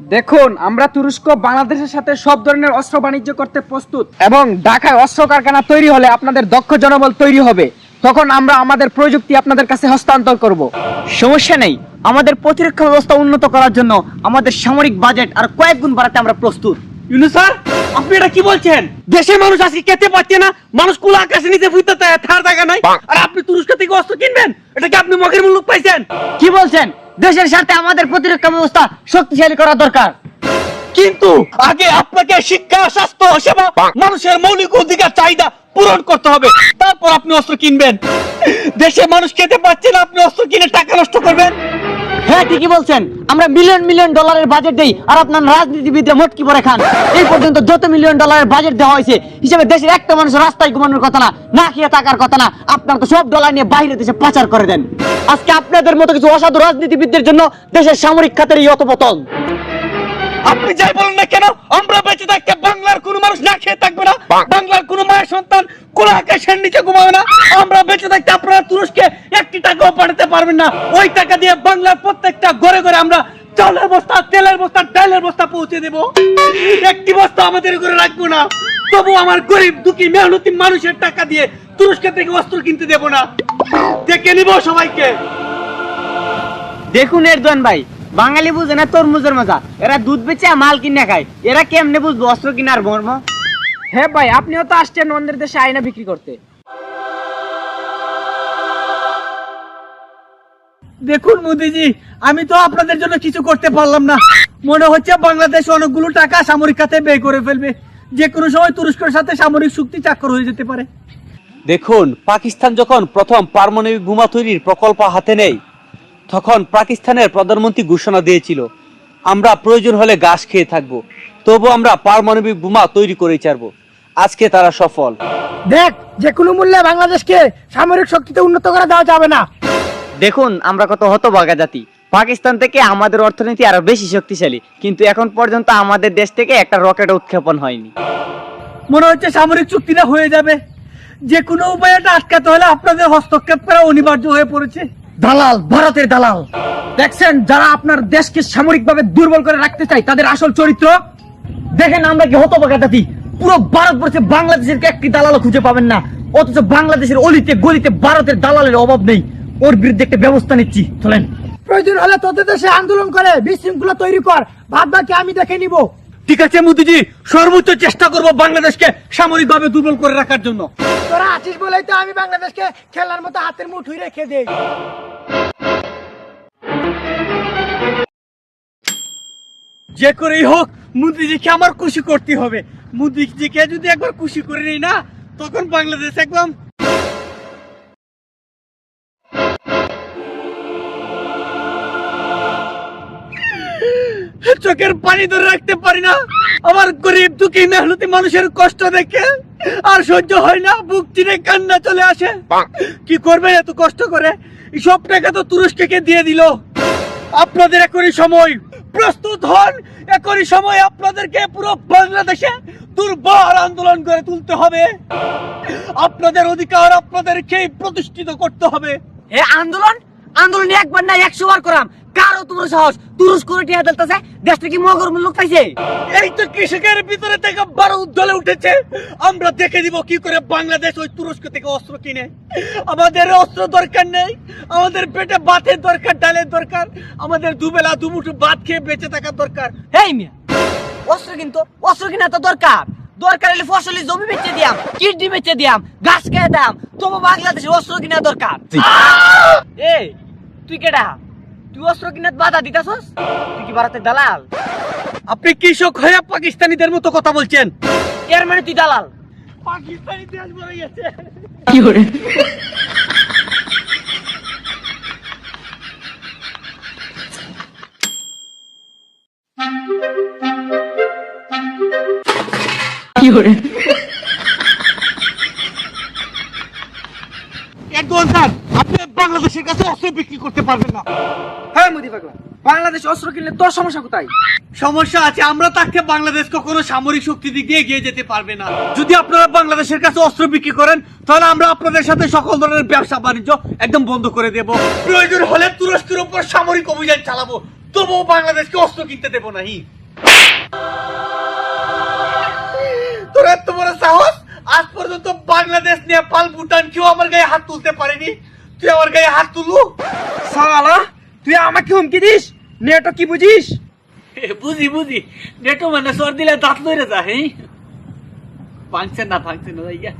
দেখুন আমরা তুরস্ক বাংলাদেশের সাথে সব ধরনের অস্ত্র বাণিজ্য করতে প্রস্তুত এবং ঢাকায় অস্ত্র কারখানা তৈরি হলে আপনাদের দক্ষ জনবল তৈরি হবে। তখন আমরা আমাদের প্রযুক্তি আপনাদের কাছে হস্তান্তর করব। সমস্যা নেই। আমাদের প্রতিরক্ষা ব্যবস্থা উন্নত করার জন্য আমাদের সামরিক বাজেট আর কয়েক গুণ বাড়াতে আমরা প্রস্তুত। ইউনু স্যার আপনি এটা কি বলছেন? দেশের মানুষ আজকে খেতে পাচ্ছে না। মানুষ কুলা আকাশে নিচে ফুটতে থার জায়গা নাই। আর আপনি তুরস্ক থেকে অস্ত্র কিনবেন? এটা কি আপনি মগের মূল্য পাইছেন? কি বলছেন? দেশের সাথে আমাদের প্রতিরক্ষা ব্যবস্থা শক্তিশালী করা দরকার। কিন্তু আগে আপনাকে শিক্ষা স্বাস্থ্য সেবা মানুষের মৌলিক অধিকার চাহিদা পূরণ করতে হবে। তারপর আপনি অস্ত্র কিনবেন। দেশে মানুষ খেতে পাচ্ছে না আপনি অস্ত্র কিনে টাকা নষ্ট হ্যাঁ ঠিকই বলছেন। আমরা মিলিয়ন মিলিয়ন ডলারের বাজেট দেই আর আপনার রাজনীতিবিদরা মোটকি পরে খান। এই পর্যন্ত যত মিলিয়ন ডলারের বাজেট দেওয়া হয়েছে হিসেবে দেশের একটা মানুষ রাস্তায় ঘুমানোর কথা না না খেয়ে থাকার কথা না আপনার তো সব ডলার নিয়ে বাইরে দেশে পাচার করে দেন। আজকে আপনাদের মতো কিছু অসাধু রাজনীতিবিদদের জন্য দেশের সামরিক খাতের এই অতপতন আপনি যাই বলেন না কেন আমরা বেঁচে থাকতে বাংলার কোনো মানুষ না খেয়ে থাকবে না। বাংলার কোনো মায়ের সন্তান কোন আকাশের নিচে ঘুমাবে না। আমরা বেঁচে থাকতে আপনারা তুরস্কে একটি টাকাও পাঠাতে পারবেন না। ওই টাকা দিয়ে বাংলার প্রত্যেকটা ঘরে ঘরে আমরা চালের বস্তা তেলের বস্তা ডালের বস্তা পৌঁছে দেব। একটি বস্তা আমাদের ঘরে রাখব না। তবু আমার গরিব দুঃখী মেহনতি মানুষের টাকা দিয়ে তুরস্ক থেকে অস্ত্র কিনতে দেব না। দেখে নিব সবাইকে। দেখুন এরদোয়ান ভাই বাঙালি বুঝে না তরমুজের মজা। এরা দুধ বেচে মাল কিনে খায়। এরা কেমনে বুঝব অস্ত্র কিনার মর্ম? হ্যাঁ ভাই আপনিও তো আসছেন অন্যের দেশে আয়না বিক্রি করতে। দেখুন মোদিজি আমি তো আপনাদের জন্য কিছু করতে পারলাম না। মনে হচ্ছে বাংলাদেশ অনেকগুলো টাকা সামরিক খাতে ব্যয় করে ফেলবে। যে কোনো সময় তুরস্কের সাথে সামরিক চুক্তি চাকর হয়ে যেতে পারে। দেখুন পাকিস্তান যখন প্রথম পারমাণবিক বোমা তৈরির প্রকল্প হাতে নেয় তখন পাকিস্তানের প্রধানমন্ত্রী ঘোষণা দিয়েছিল আমরা প্রয়োজন হলে গাছ খেয়ে থাকব তবু আমরা পারমাণবিক বোমা তৈরি করে ছাড়বো। আজকে তারা সফল। দেখ যে কোনো মূল্যে বাংলাদেশকে সামরিক শক্তিতে উন্নত করা দেওয়া যাবে না। দেখুন আমরা কত হতভাগা জাতি। পাকিস্তান থেকে আমাদের অর্থনীতি আরও বেশি শক্তিশালী কিন্তু এখন পর্যন্ত আমাদের দেশ থেকে একটা রকেট উৎক্ষেপণ হয়নি। মনে হচ্ছে সামরিক চুক্তিটা হয়ে যাবে। যে কোনো উপায়ে এটা আটকাতে হলে আপনাদের হস্তক্ষেপ করা অনিবার্য হয়ে পড়েছে। দালাল ভারতের দালাল। দেখছেন যারা আপনার দেশকে সামরিকভাবে দুর্বল করে রাখতে চায় তাদের আসল চরিত্র? দেখেন আমরা কি হতভাগা জাতি। পুরো ভারতবর্ষে বাংলাদেশের একটি দালালও খুঁজে পাবেন না। অথচ বাংলাদেশের অলিতে গলিতে ভারতের দালালের অভাব নেই। ওর বিরুদ্ধে একটা ব্যবস্থা নিচ্ছি। চলেন। প্রয়োজন হলে তোদের দেশে আন্দোলন করে বিশৃঙ্খলা তৈরি কর। ভাত বাকি আমি দেখে নিব। ঠিক আছে মোদিজি। সর্বোচ্চ চেষ্টা করব বাংলাদেশকে সামরিকভাবে দুর্বল করে রাখার জন্য। তোরা আছিস বলেই তো আমি বাংলাদেশকে খেলার মতো হাতের মুঠুই রেখে দেই। যে করেই হোক মোদিজিকে আমার খুশি করতে হবে। মোদিজিকে যদি একবার খুশি করে নেই না তখন বাংলাদেশ একদম চোখের পানি ধরে রাখতে পারি না। আমার গরিব দুঃখী মেহনতি মানুষের কষ্ট দেখে আর সহ্য হয় না বুক চিরে কান্না চলে আসে। কি করবেন এত কষ্ট করে? সব টাকা তো তুরস্ককে দিয়ে দিল? আপনাদের এখনই সময়। প্রস্তুত হন এখনই সময় আপনাদেরকে পুরো বাংলাদেশে দুর্বার আন্দোলন করে তুলতে হবে। আপনাদের অধিকার আপনাদেরকেই প্রতিষ্ঠিত করতে হবে। এ আন্দোলন? আন্দোলন একবার না একশো বার করাম। কারও তোমার সাহস? তুরস্ক টিয়া দেলতেছে দেশটা কি মগর মূল্য পাইছে? এই তো কৃষকের ভিতরে থেকে বারো উজ্জ্বলে উঠেছে। আমরা দেখে দিব কি করে বাংলাদেশ ওই তুরস্ক থেকে অস্ত্র কিনে। আমাদের অস্ত্র দরকার নেই আমাদের পেটে ভাতের দরকার ডালের দরকার আমাদের দুবেলা দুমুঠো ভাত খেয়ে বেঁচে থাকার দরকার। এই মিয়া অস্ত্র কিন্তু অস্ত্র কিনা তো দরকার। দরকার হলে ফসলি জমি বেচে দিয়াম কিডনি বেচে দিয়াম গাছ খেয়ে দাম তবু বাংলাদেশের অস্ত্র কিনা দরকার। এই তুই কেডা? তুই অস্ত্র কিনাত বাধা দিতাছস? তুই কি ভারতের দালাল? আপনি কৃষক হয়ে পাকিস্তানিদের মতো কথা বলছেন? এর মানে তুই দালাল। পাকিস্তানি দেশ বলে গেছে। একদম স্যার আপনি বাংলাদেশের কাছে অস্ত্র বিক্রি করতে পারবেন না। হ্যাঁ মোদি পাগলা। বাংলাদেশ অস্ত্র কিনলে তোর সমস্যা কোথায়? সমস্যা আছে আমরা তাকে বাংলাদেশ কখনো সামরিক শক্তি দিক দিয়ে এগিয়ে যেতে পারবে না। যদি আপনারা বাংলাদেশের কাছে অস্ত্র বিক্রি করেন তাহলে আমরা আপনাদের সাথে সকল ধরনের ব্যবসা বাণিজ্য একদম বন্ধ করে দেব। প্রয়োজন হলে তুরস্কের উপর সামরিক অভিযান চালাবো তবুও বাংলাদেশকে অস্ত্র কিনতে দেবো নাহি। তোর এত বড় সাহস? আজ পর্যন্ত বাংলাদেশ নেপাল ভুটান কেউ আমার গায়ে হাত তুলতে পারেনি। তুই আমার গায়ে হাত তুলু। সালা তুই আমাকে হুমকি দিস? নেটো কি বুঝিস? বুঝি বুঝি। নেটো মানে সর দিলে দাঁত লইরে যা হ্যাঁ ভাঙছে না ভাঙছে না ইয়া